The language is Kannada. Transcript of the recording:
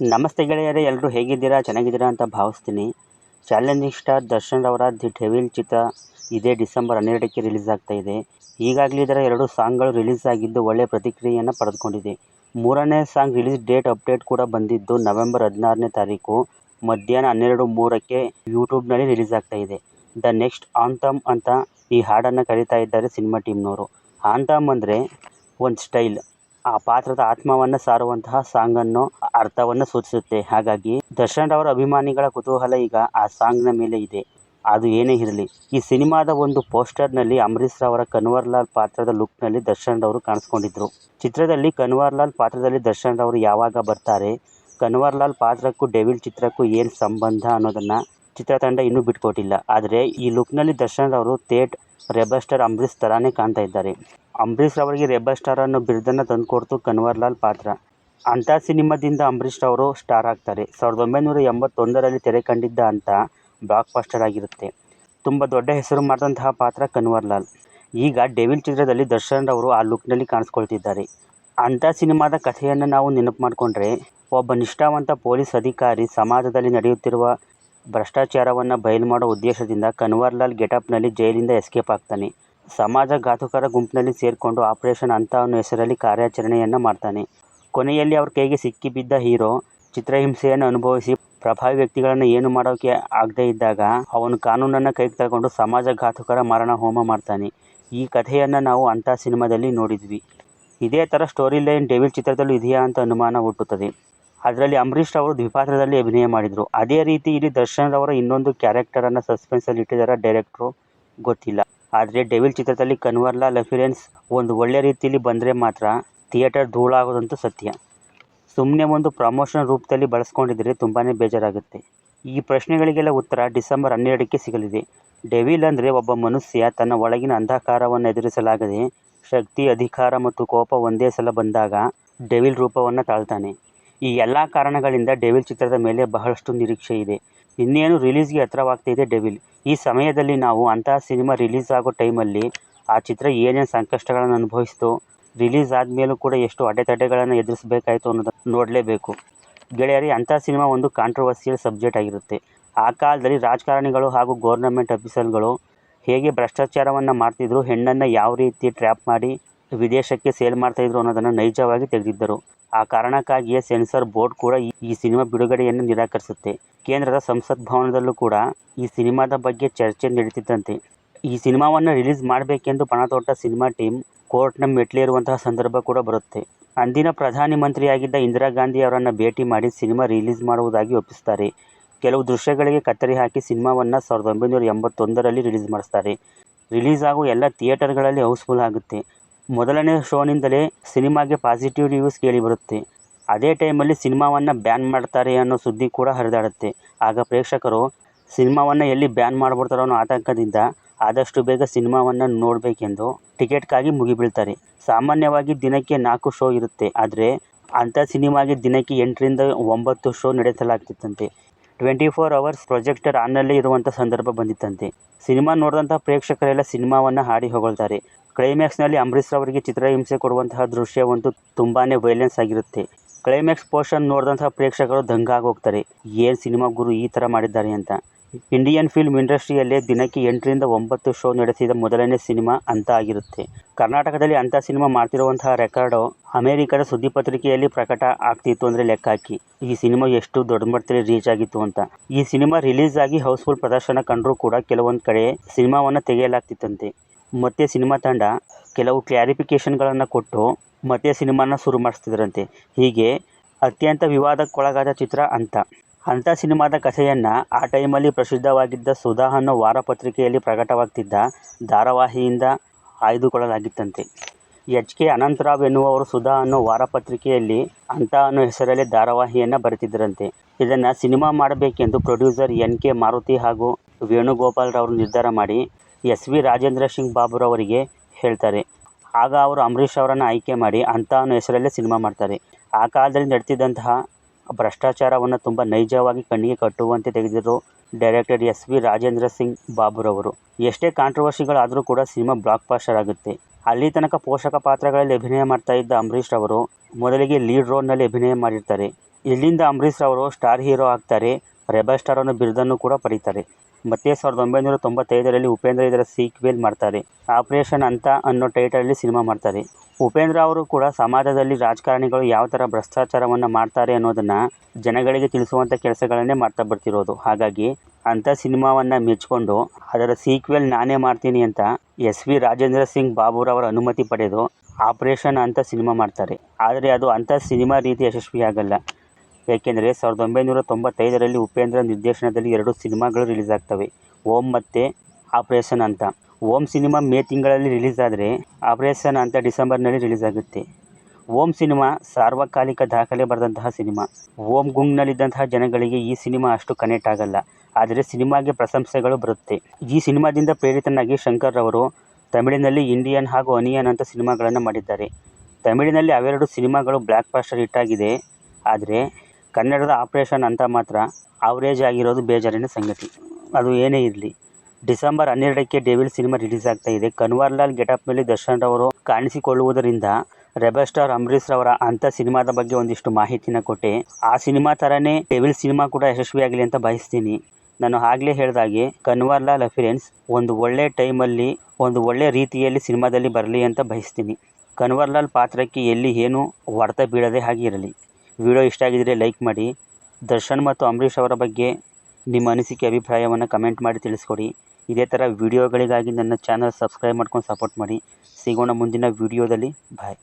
ನಮಸ್ತೆ ಗೆಳೆಯರೇ ಎಲ್ಲರೂ ಹೇಗಿದ್ದೀರಾ? ಚೆನ್ನಾಗಿದ್ದೀರಾ ಅಂತ ಭಾವಿಸ್ತೀನಿ. ಚಾಲೆಂಜಿಂಗ್ ಸ್ಟಾರ್ ದರ್ಶನ್ ಅವರ ದಿ ಡೆವಿಲ್ ಚಿತ್ರ ಇದೇ ಡಿಸೆಂಬರ್ ಹನ್ನೆರಡಕ್ಕೆ ರಿಲೀಸ್ ಆಗ್ತಾ ಇದೆ. ಈಗಾಗಲೇ ಇದರ ಎರಡು ಸಾಂಗ್ಗಳು ರಿಲೀಸ್ ಆಗಿದ್ದು ಒಳ್ಳೆಯ ಪ್ರತಿಕ್ರಿಯೆಯನ್ನು ಪಡೆದುಕೊಂಡಿದೆ. ಮೂರನೇ ಸಾಂಗ್ ರಿಲೀಸ್ ಡೇಟ್ ಅಪ್ಡೇಟ್ ಕೂಡ ಬಂದಿದ್ದು ನವೆಂಬರ್ ಹದಿನಾರನೇ ತಾರೀಕು. ಮಧ್ಯಾಹ್ನ ಹನ್ನೆರಡು ಮೂರಕ್ಕೆ ಯೂಟ್ಯೂಬ್ನಲ್ಲಿ ರಿಲೀಸ್ ಆಗ್ತಾ ಇದೆ. ದ ನೆಕ್ಸ್ಟ್ ಆಂಥಮ್ ಅಂತ ಈ ಹಾಡನ್ನು ಕರೀತಾ ಇದ್ದಾರೆ ಸಿನಿಮಾ ಟೀಮ್ನವರು. ಆಂಥಮ್ ಅಂದರೆ ಒಂದು ಸ್ಟೈಲ್. ಆ ಪಾತ್ರದ ಆತ್ಮವನ್ನು ಸಾರುವಂತಹ ಸಾಂಗನ್ನು ಅರ್ಥವನ್ನು ಸೂಚಿಸುತ್ತೆ. ಹಾಗಾಗಿ ದರ್ಶನ್ ಅವರ ಅಭಿಮಾನಿಗಳ ಕುತೂಹಲ ಈಗ ಆ ಸಾಂಗ್ನ ಮೇಲೆ ಇದೆ. ಅದು ಏನೇ ಇರಲಿ, ಈ ಸಿನಿಮಾದ ಒಂದು ಪೋಸ್ಟರ್ನಲ್ಲಿ ಅಂಬರೀಷ್ ಅವರ ಕನ್ವರ್ ಲಾಲ್ ಪಾತ್ರದ ಲುಕ್ನಲ್ಲಿ ದರ್ಶನ್ ಅವರು ಕಾಣಿಸ್ಕೊಂಡಿದ್ರು. ಚಿತ್ರದಲ್ಲಿ ಕನ್ವರ್ ಲಾಲ್ ಪಾತ್ರದಲ್ಲಿ ದರ್ಶನ್ ಅವರು ಯಾವಾಗ ಬರ್ತಾರೆ ಕನ್ವರ್ ಲಾಲ್ ಪಾತ್ರಕ್ಕೂ ಡೆವಿಲ್ ಚಿತ್ರಕ್ಕೂ ಏನು ಸಂಬಂಧ ಅನ್ನೋದನ್ನು ಚಿತ್ರತಂಡ ಇನ್ನೂ ಬಿಟ್ಕೊಟ್ಟಿಲ್ಲ. ಆದರೆ ಈ ಲುಕ್ನಲ್ಲಿ ದರ್ಶನ್ ಅವರು ಥೇಟ್ ರೆಬಸ್ಟರ್ ಸ್ಟಾರ್ ಅಂಬರೀಷ್ ಥರಾನೇ ಕಾಣ್ತಾ ಇದ್ದಾರೆ. ಅಂಬರೀಷ್ ಅವರಿಗೆ ರೆಬಲ್ ಸ್ಟಾರ್ ಅನ್ನೋ ಬಿರುದನ್ನು ತಂದುಕೊಡ್ತು ಕನ್ವರ್ಲಾಲ್ ಪಾತ್ರ. ಅಂಥ ಸಿನಿಮಾದಿಂದ ಅಂಬರೀಷ್ ಅವರು ಸ್ಟಾರ್ ಆಗ್ತಾರೆ. ಸಾವಿರದ ಒಂಬೈನೂರ ಎಂಬತ್ತೊಂದರಲ್ಲಿ ತೆರೆ ಕಂಡಿದ್ದ ಅಂತ ಬ್ಲಾಕ್ ಬಸ್ಟರ್ ಆಗಿರುತ್ತೆ. ತುಂಬ ದೊಡ್ಡ ಹೆಸರು ಮಾಡಿದಂತಹ ಪಾತ್ರ ಕನ್ವರ್ಲಾಲ್ ಈಗ ಡೆವಿಲ್ ಚಿತ್ರದಲ್ಲಿ ದರ್ಶನ್ ಅವರು ಆ ಲುಕ್ನಲ್ಲಿ ಕಾಣಿಸ್ಕೊಳ್ತಿದ್ದಾರೆ. ಅಂಥ ಸಿನಿಮಾದ ಕಥೆಯನ್ನು ನಾವು ನೆನಪು ಮಾಡಿಕೊಂಡ್ರೆ, ಒಬ್ಬ ನಿಷ್ಠಾವಂತ ಪೊಲೀಸ್ ಅಧಿಕಾರಿ ಸಮಾಜದಲ್ಲಿ ನಡೆಯುತ್ತಿರುವ ಭ್ರಷ್ಟಾಚಾರವನ್ನು ಬಯಲು ಮಾಡೋ ಉದ್ದೇಶದಿಂದ ಕನ್ವರ್ಲಾಲ್ ಗೆಟಪ್ನಲ್ಲಿ ಜೈಲಿಂದ ಎಸ್ಕೇಪ್ ಆಗ್ತಾನೆ. ಸಮಾಜ ಘಾತುಕರ ಗುಂಪಿನಲ್ಲಿ ಸೇರಿಕೊಂಡು ಆಪರೇಷನ್ ಅಂತ ಅನ್ನೋ ಹೆಸರಲ್ಲಿ ಕಾರ್ಯಾಚರಣೆಯನ್ನು ಮಾಡ್ತಾನೆ. ಕೊನೆಯಲ್ಲಿ ಅವ್ರ ಕೈಗೆ ಸಿಕ್ಕಿಬಿದ್ದ ಹೀರೋ ಚಿತ್ರಹಿಂಸೆಯನ್ನು ಅನುಭವಿಸಿ ಪ್ರಭಾವಿ ವ್ಯಕ್ತಿಗಳನ್ನು ಏನು ಮಾಡೋಕ್ಕೆ ಆಗದೇ ಇದ್ದಾಗ ಅವನು ಕಾನೂನನ್ನು ಕೈಗೆ ತಗೊಂಡು ಸಮಾಜ ಘಾತುಕರ ಮಾರಣ ಹೋಮ ಮಾಡ್ತಾನೆ. ಈ ಕಥೆಯನ್ನು ನಾವು ಅಂಥ ಸಿನಿಮಾದಲ್ಲಿ ನೋಡಿದ್ವಿ. ಇದೇ ಥರ ಸ್ಟೋರಿ ಲೈನ್ ಡೆವಿಲ್ ಚಿತ್ರದಲ್ಲೂ ಇದೆಯಾ ಅಂತ ಅನುಮಾನ ಹುಟ್ಟುತ್ತದೆ. ಅದರಲ್ಲಿ ಅಂಬರೀಷ್ ಅವರು ದ್ವಿಪಾತ್ರದಲ್ಲಿ ಅಭಿನಯ ಮಾಡಿದರು. ಅದೇ ರೀತಿ ಇಲ್ಲಿ ದರ್ಶನ್ ಅವರ ಇನ್ನೊಂದು ಕ್ಯಾರೆಕ್ಟರನ್ನು ಸಸ್ಪೆನ್ಸಲ್ಲಿ ಇಟ್ಟಿದ್ದಾರೆ ಡೈರೆಕ್ಟ್ರು ಗೊತ್ತಿಲ್ಲ. ಆದರೆ ಡೆವಿಲ್ ಚಿತ್ರದಲ್ಲಿ ಕನ್ವರ್ಲಾ ಅಫಿರೆನ್ಸ್ ಒಂದು ಒಳ್ಳೆಯ ರೀತಿಯಲ್ಲಿ ಬಂದರೆ ಮಾತ್ರ ಥಿಯೇಟರ್ ಧೂಳಾಗೋದಂತೂ ಸತ್ಯ. ಸುಮ್ಮನೆ ಒಂದು ಪ್ರಮೋಷನ್ ರೂಪದಲ್ಲಿ ಬಳಸ್ಕೊಂಡಿದ್ರೆ ತುಂಬಾ ಬೇಜಾರಾಗುತ್ತೆ. ಈ ಪ್ರಶ್ನೆಗಳಿಗೆಲ್ಲ ಉತ್ತರ ಡಿಸೆಂಬರ್ ಹನ್ನೆರಡಕ್ಕೆ ಸಿಗಲಿದೆ. ಡೆವಿಲ್ ಅಂದರೆ ಒಬ್ಬ ಮನುಷ್ಯ ತನ್ನ ಒಳಗಿನ ಅಂಧಕಾರವನ್ನು ಎದುರಿಸಲಾಗದೆ ಶಕ್ತಿ, ಅಧಿಕಾರ ಮತ್ತು ಕೋಪ ಒಂದೇ ಸಲ ಬಂದಾಗ ಡೆವಿಲ್ ರೂಪವನ್ನು ತಾಳ್ತಾನೆ. ಈ ಎಲ್ಲ ಕಾರಣಗಳಿಂದ ಡೆವಿಲ್ ಚಿತ್ರದ ಮೇಲೆ ಬಹಳಷ್ಟು ನಿರೀಕ್ಷೆ ಇದೆ. ಇನ್ನೇನು ರಿಲೀಸ್ಗೆ ಹತ್ರವಾಗ್ತಿದೆ ಡೆವಿಲ್. ಈ ಸಮಯದಲ್ಲಿ ನಾವು ಅಂತಹ ಸಿನಿಮಾ ರಿಲೀಸ್ ಆಗೋ ಟೈಮಲ್ಲಿ ಆ ಚಿತ್ರ ಏನೇನು ಸಂಕಷ್ಟಗಳನ್ನು ಅನುಭವಿಸ್ತು, ರಿಲೀಸ್ ಆದಮೇಲೂ ಕೂಡ ಎಷ್ಟು ಅಡೆತಡೆಗಳನ್ನು ಎದುರಿಸಬೇಕಾಯಿತು ಅನ್ನೋದನ್ನು ನೋಡಲೇಬೇಕು. ಗೆಳೆಯರಿ, ಅಂಥ ಸಿನಿಮಾ ಒಂದು ಕಾಂಟ್ರವರ್ಸಿಯಲ್ ಸಬ್ಜೆಕ್ಟ್ ಆಗಿರುತ್ತೆ. ಆ ಕಾಲದಲ್ಲಿ ರಾಜಕಾರಣಿಗಳು ಹಾಗೂ ಗೌರ್ನಮೆಂಟ್ ಆಫೀಸರ್ಗಳು ಹೇಗೆ ಭ್ರಷ್ಟಾಚಾರವನ್ನು ಮಾಡ್ತಿದ್ರು, ಹೆಣ್ಣನ್ನು ಯಾವ ರೀತಿ ಟ್ರ್ಯಾಪ್ ಮಾಡಿ ವಿದೇಶಕ್ಕೆ ಸೇಲ್ ಮಾಡ್ತಾಯಿದ್ರು ಅನ್ನೋದನ್ನು ನೈಜವಾಗಿ ತೆಗೆದಿದ್ದರು. ಆ ಕಾರಣಕ್ಕಾಗಿಯೇ ಸೆನ್ಸಾರ್ ಬೋರ್ಡ್ ಕೂಡ ಈ- ಸಿನಿಮಾ ಬಿಡುಗಡೆಯನ್ನು ನಿರಾಕರಿಸುತ್ತೆ. ಕೇಂದ್ರದ ಸಂಸತ್ ಭವನದಲ್ಲೂ ಕೂಡ ಈ ಸಿನಿಮಾದ ಬಗ್ಗೆ ಚರ್ಚೆ ನಡೀತಿದ್ದಂತೆ. ಈ ಸಿನಿಮಾವನ್ನು ರಿಲೀಸ್ ಮಾಡಬೇಕೆಂದು ಪಣತೊಟ್ಟ ಸಿನಿಮಾ ಟೀಮ್ ಕೋರ್ಟ್ನ ಮೆಟ್ಲೇರುವಂತಹ ಸಂದರ್ಭ ಕೂಡ ಬರುತ್ತೆ. ಅಂದಿನ ಪ್ರಧಾನಿ ಮಂತ್ರಿಯಾಗಿದ್ದ ಇಂದಿರಾ ಗಾಂಧಿ ಅವರನ್ನು ಭೇಟಿ ಮಾಡಿ ಸಿನಿಮಾ ರಿಲೀಸ್ ಮಾಡುವುದಾಗಿ ಒಪ್ಪಿಸ್ತಾರೆ. ಕೆಲವು ದೃಶ್ಯಗಳಿಗೆ ಕತ್ತರಿ ಹಾಕಿ ಸಿನಿಮಾವನ್ನು ಸಾವಿರದ ಒಂಬೈನೂರ ಎಂಬತ್ತೊಂದರಲ್ಲಿ ರಿಲೀಸ್ ಮಾಡಿಸ್ತಾರೆ. ರಿಲೀಸ್ ಆಗುವ ಎಲ್ಲ ಥಿಯೇಟರ್ಗಳಲ್ಲಿ ಹೌಸ್ಫುಲ್ ಆಗುತ್ತೆ. ಮೊದಲನೇ ಶೋನಿಂದಲೇ ಸಿನಿಮಾಗೆ ಪಾಸಿಟಿವ್ ರಿವ್ಯೂಸ್ ಕೇಳಿ ಬರುತ್ತೆ. ಅದೇ ಟೈಮಲ್ಲಿ ಸಿನಿಮಾವನ್ನು ಬ್ಯಾನ್ ಮಾಡ್ತಾರೆ ಅನ್ನೋ ಸುದ್ದಿ ಕೂಡ ಹರಿದಾಡುತ್ತೆ. ಆಗ ಪ್ರೇಕ್ಷಕರು ಸಿನಿಮಾವನ್ನು ಎಲ್ಲಿ ಬ್ಯಾನ್ ಮಾಡಿಬಿಡ್ತಾರೋ ಅನ್ನೋ ಆತಂಕದಿಂದ ಆದಷ್ಟು ಬೇಗ ಸಿನಿಮಾವನ್ನು ನೋಡಬೇಕೆಂದು ಟಿಕೆಟ್ಗಾಗಿ ಮುಗಿಬೀಳ್ತಾರೆ. ಸಾಮಾನ್ಯವಾಗಿ ದಿನಕ್ಕೆ ನಾಲ್ಕು ಶೋ ಇರುತ್ತೆ. ಆದರೆ ಅಂಥ ಸಿನಿಮಾಗೆ ದಿನಕ್ಕೆ ಎಂಟರಿಂದ ಒಂಬತ್ತು ಶೋ ನಡೆಸಲಾಗ್ತಿತ್ತಂತೆ. ಟ್ವೆಂಟಿ ಫೋರ್ ಅವರ್ಸ್ ಪ್ರೊಜೆಕ್ಟರ್ ಆನ್ನಲ್ಲೇ ಇರುವಂಥ ಸಂದರ್ಭ ಬಂದಿತ್ತಂತೆ. ಸಿನಿಮಾ ನೋಡಿದಂಥ ಪ್ರೇಕ್ಷಕರೆಲ್ಲ ಸಿನಿಮಾವನ್ನು ಹಾಡಿ ಹೊಗಳ್ತಾರೆ. ಕ್ಲೈಮ್ಯಾಕ್ಸ್ನಲ್ಲಿ ಅಂಬರೀಷ್ ಅವರಿಗೆ ಚಿತ್ರಹಿಂಸೆ ಕೊಡುವಂತಹ ದೃಶ್ಯವಂತೂ ತುಂಬಾನೇ ವೈಲೆನ್ಸ್ ಆಗಿರುತ್ತೆ. ಕ್ಲೈಮ್ಯಾಕ್ಸ್ ಪೋರ್ಷನ್ ನೋಡಿದಂತಹ ಪ್ರೇಕ್ಷಕರು ದಂಗಾಗಿ ಹೋಗ್ತಾರೆ ಏನು ಸಿನಿಮಾ ಗುರು ಈ ಥರ ಮಾಡಿದ್ದಾರೆ ಅಂತ. ಇಂಡಿಯನ್ ಫಿಲ್ಮ್ ಇಂಡಸ್ಟ್ರಿಯಲ್ಲೇ ದಿನಕ್ಕೆ ಎಂಟರಿಂದ ಒಂಬತ್ತು ಶೋ ನಡೆಸಿದ ಮೊದಲನೇ ಸಿನಿಮಾ ಅಂತ ಆಗಿರುತ್ತೆ. ಕರ್ನಾಟಕದಲ್ಲಿ ಅಂಥ ಸಿನಿಮಾ ಮಾಡ್ತಿರುವಂತಹ ರೆಕಾರ್ಡು ಅಮೆರಿಕದ ಸುದ್ದಿ ಪತ್ರಿಕೆಯಲ್ಲಿ ಪ್ರಕಟ ಆಗ್ತಿತ್ತು ಅಂದರೆ ಲೆಕ್ಕ ಹಾಕಿ. ಈ ಸಿನಿಮಾ ಎಷ್ಟು ದೊಡ್ಡ ಮಟ್ಟದಲ್ಲಿ ರೀಚ್ ಆಗಿತ್ತು ಅಂತ. ಈ ಸಿನಿಮಾ ರಿಲೀಸ್ ಆಗಿ ಹೌಸ್ಫುಲ್ ಪ್ರದರ್ಶನ ಕಂಡರೂ ಕೂಡ ಕೆಲವೊಂದು ಕಡೆ ಸಿನಿಮಾವನ್ನು ತೆಗೆಯಲಾಗ್ತಿತ್ತಂತೆ. ಮತ್ತೆ ಸಿನಿಮಾ ತಂಡ ಕೆಲವು ಕ್ಲಾರಿಫಿಕೇಷನ್ಗಳನ್ನು ಕೊಟ್ಟು ಮತ್ತೆ ಸಿನಿಮಾನ ಶುರು ಮಾಡಿಸ್ತಿದ್ರಂತೆ. ಹೀಗೆ ಅತ್ಯಂತ ವಿವಾದಕ್ಕೊಳಗಾದ ಚಿತ್ರ ಅಂತ. ಅಂಥ ಸಿನಿಮಾದ ಕಥೆಯನ್ನು ಆ ಟೈಮಲ್ಲಿ ಪ್ರಸಿದ್ಧವಾಗಿದ್ದ ಸುಧಾ ಅನ್ನೋ ವಾರಪತ್ರಿಕೆಯಲ್ಲಿ ಪ್ರಕಟವಾಗ್ತಿದ್ದ ಧಾರಾವಾಹಿಯಿಂದ ಆಯ್ದುಕೊಳ್ಳಲಾಗಿತ್ತಂತೆ. ಎಚ್ ಕೆ ಅನಂತರಾವ್ ಎನ್ನುವವರು ಸುಧಾ ಅನ್ನೋ ವಾರಪತ್ರಿಕೆಯಲ್ಲಿ ಅಂತ ಅನ್ನೋ ಹೆಸರಲ್ಲೇ ಧಾರಾವಾಹಿಯನ್ನು ಬರೆತಿದ್ದರಂತೆ ಇದನ್ನು ಸಿನಿಮಾ ಮಾಡಬೇಕೆಂದು ಪ್ರೊಡ್ಯೂಸರ್ ಎನ್ ಕೆ ಮಾರುತಿ ಹಾಗೂ ವೇಣುಗೋಪಾಲ್ರವರು ನಿರ್ಧಾರ ಮಾಡಿ ಎಸ್ ವಿ ರಾಜೇಂದ್ರ ಸಿಂಗ್ ಬಾಬುರವರಿಗೆ ಹೇಳ್ತಾರೆ. ಆಗ ಅವರು ಅಂಬರೀಷ್ ಅವರನ್ನು ಆಯ್ಕೆ ಮಾಡಿ ಅನ್ನೋ ಹೆಸರಲ್ಲೇ ಸಿನಿಮಾ ಮಾಡ್ತಾರೆ. ಆ ಕಾಲದಲ್ಲಿ ನಡೆದಿದ್ದಂತಹ ಭ್ರಷ್ಟಾಚಾರವನ್ನು ತುಂಬ ನೈಜವಾಗಿ ಕಣ್ಣಿಗೆ ಕಟ್ಟುವಂತೆ ತೆಗೆದಿರೋ director S V Rajendra Singh ಬಾಬುರವರು. ಎಷ್ಟೇ ಕಾಂಟ್ರವರ್ಸಿಗಳಾದರೂ ಕೂಡ ಸಿನಿಮಾ ಬ್ಲಾಕ್ ಪಾಸ್ಟರ್ ಆಗುತ್ತೆ. ಅಲ್ಲಿ ತನಕ ಪೋಷಕ ಪಾತ್ರಗಳಲ್ಲಿ ಅಭಿನಯ ಮಾಡ್ತಾ ಇದ್ದ ಅಂಬರೀಷ್ ಅವರು ಮೊದಲಿಗೆ ಲೀಡ್ ರೋಲ್ನಲ್ಲಿ ಅಭಿನಯ ಮಾಡಿರ್ತಾರೆ. ಇಲ್ಲಿಂದ ಅಂಬರೀಷ್ ಅವರು ಸ್ಟಾರ್ ಹೀರೋ ಆಗ್ತಾರೆ, ರೆಬಲ್ ಸ್ಟಾರ್ ಅನ್ನೋ ಬಿರುದನ್ನು ಕೂಡ ಪಡೀತಾರೆ. ಮತ್ತೆ ಸಾವಿರದ ಒಂಬೈನೂರ ತೊಂಬತ್ತೈದರಲ್ಲಿ ಉಪೇಂದ್ರ ಇದರ ಸೀಕ್ವೆಲ್ ಮಾಡ್ತಾರೆ. ಆಪರೇಷನ್ ಅಂತ ಅನ್ನೋ ಟೈಟಲಲ್ಲಿ ಸಿನಿಮಾ ಮಾಡ್ತಾರೆ. ಉಪೇಂದ್ರ ಅವರು ಕೂಡ ಸಮಾಜದಲ್ಲಿ ರಾಜಕಾರಣಿಗಳು ಯಾವ ಥರ ಭ್ರಷ್ಟಾಚಾರವನ್ನು ಮಾಡ್ತಾರೆ ಅನ್ನೋದನ್ನು ಜನಗಳಿಗೆ ತಿಳಿಸುವಂಥ ಕೆಲಸಗಳನ್ನೇ ಮಾಡ್ತಾ ಬರ್ತಿರೋದು. ಹಾಗಾಗಿ ಅಂಥ ಸಿನಿಮಾವನ್ನು ಮೆಚ್ಕೊಂಡು ಅದರ ಸೀಕ್ವೆಲ್ ನಾನೇ ಮಾಡ್ತೀನಿ ಅಂತ ಎಸ್ ವಿ ರಾಜೇಂದ್ರ ಸಿಂಗ್ ಬಾಬುರವರ ಅನುಮತಿ ಪಡೆದು ಆಪರೇಷನ್ ಅಂತ ಸಿನಿಮಾ ಮಾಡ್ತಾರೆ. ಆದರೆ ಅದು ಅಂಥ ಸಿನಿಮಾ ರೀತಿ ಯಶಸ್ವಿಯಾಗಲ್ಲ. ಏಕೆಂದರೆ ಸಾವಿರದ ಒಂಬೈನೂರ ತೊಂಬತ್ತೈದರಲ್ಲಿ ಉಪೇಂದ್ರ ನಿರ್ದೇಶನದಲ್ಲಿ ಎರಡು ಸಿನಿಮಾಗಳು ರಿಲೀಸ್ ಆಗ್ತವೆ ಓಂ ಮತ್ತು ಆಪರೇಷನ್ ಅಂತ. ಓಂ ಸಿನಿಮಾ ಮೇ ತಿಂಗಳಲ್ಲಿ ರಿಲೀಸ್ ಆದರೆ ಆಪರೇಷನ್ ಅಂತ ಡಿಸೆಂಬರ್ನಲ್ಲಿ ರಿಲೀಸ್ ಆಗುತ್ತೆ ಓಂ ಸಿನಿಮಾ ಸಾರ್ವಕಾಲಿಕ ದಾಖಲೆ ಬರೆದಂತಹ ಸಿನಿಮಾ. ಓಂ ಗುಂಗ್ನಲ್ಲಿದ್ದಂತಹ ಜನಗಳಿಗೆ ಈ ಸಿನಿಮಾ ಅಷ್ಟು ಕನೆಕ್ಟ್ ಆಗಲ್ಲ. ಆದರೆ ಸಿನಿಮಾಗೆ ಪ್ರಶಂಸೆಗಳು ಬರುತ್ತೆ. ಈ ಸಿನಿಮಾದಿಂದ ಪ್ರೇರಿತನಾಗಿ ಶಂಕರ್ ಅವರು ತಮಿಳಿನಲ್ಲಿ ಇಂಡಿಯನ್ ಹಾಗೂ ಅನಿಯನ್ ಅಂತ ಸಿನಿಮಾಗಳನ್ನು ಮಾಡಿದ್ದಾರೆ. ತಮಿಳಿನಲ್ಲಿ ಅವೆರಡು ಸಿನಿಮಾಗಳು ಬ್ಲ್ಯಾಕ್ ಪಾಸ್ಟರ್ ಹಿಟ್ಟಾಗಿದೆ ಆದರೆ ಕನ್ನಡದ ಆಪರೇಷನ್ ಅಂತ ಮಾತ್ರ ಆವ್ರೇಜ್ ಆಗಿರೋದು ಬೇಜಾರಿನ ಸಂಗತಿ. ಅದು ಏನೇ ಇರಲಿ. ಡಿಸೆಂಬರ್ ಹನ್ನೆರಡಕ್ಕೆ ಡೇವಿಲ್ ಸಿನಿಮಾ ರಿಲೀಸ್ ಆಗ್ತಾ ಇದೆ. ಕನ್ವರ್ಲಾಲ್ ಮೇಲೆ ದರ್ಶನ್ ರವರು ಕಾಣಿಸಿಕೊಳ್ಳುವುದರಿಂದ ರೆಬಲ್ ಸ್ಟಾರ್ ಅಂಬರೀಶ್ ರವರ ಅಂಥ ಸಿನಿಮಾದ ಬಗ್ಗೆ ಒಂದಿಷ್ಟು ಮಾಹಿತಿನ ಕೊಟ್ಟೆ. ಆ ಸಿನಿಮಾ ಥರನೇ ಡೆವಿಲ್ ಸಿನಿಮಾ ಕೂಡ ಯಶಸ್ವಿಯಾಗಲಿ ಅಂತ ಬಯಸ್ತೀನಿ ನಾನು ಆಗಲೇ ಹೇಳಿದಾಗೆ ಕನ್ವರ್ಲಾಲ್ ಅಫಿರೆನ್ಸ್ ಒಂದು ಒಳ್ಳೆ ಟೈಮಲ್ಲಿ, ಒಂದು ಒಳ್ಳೆ ರೀತಿಯಲ್ಲಿ ಸಿನಿಮಾದಲ್ಲಿ ಬರಲಿ ಅಂತ ಬಯಸ್ತೀನಿ ಕನ್ವರ್ಲಾಲ್ ಪಾತ್ರಕ್ಕೆ ಎಲ್ಲಿ ಏನೂ ಹೊಡೆತ ಬೀಳದೆ ಹಾಗೆ ಇರಲಿ. ವಿಡಿಯೋ ಇಷ್ಟ ಆಗಿದ್ದರೆ ಲೈಕ್ ಮಾಡಿ. ದರ್ಶನ್ ಮತ್ತು ಅಂಬರೀಷ್ ಅವರ ಬಗ್ಗೆ ನಿಮ್ಮ ಅನಿಸಿಕೆ, ಅಭಿಪ್ರಾಯವನ್ನು ಕಮೆಂಟ್ ಮಾಡಿ ತಿಳಿಸ್ಕೊಡಿ. ಇದೇ ಥರ ವಿಡಿಯೋಗಳಿಗಾಗಿ ನನ್ನ ಚಾನಲ್ ಸಬ್ಸ್ಕ್ರೈಬ್ ಮಾಡ್ಕೊಂಡು ಸಪೋರ್ಟ್ ಮಾಡಿ. ಸಿಗೋಣ ಮುಂದಿನ ವಿಡಿಯೋದಲ್ಲಿ. ಬಾಯ್.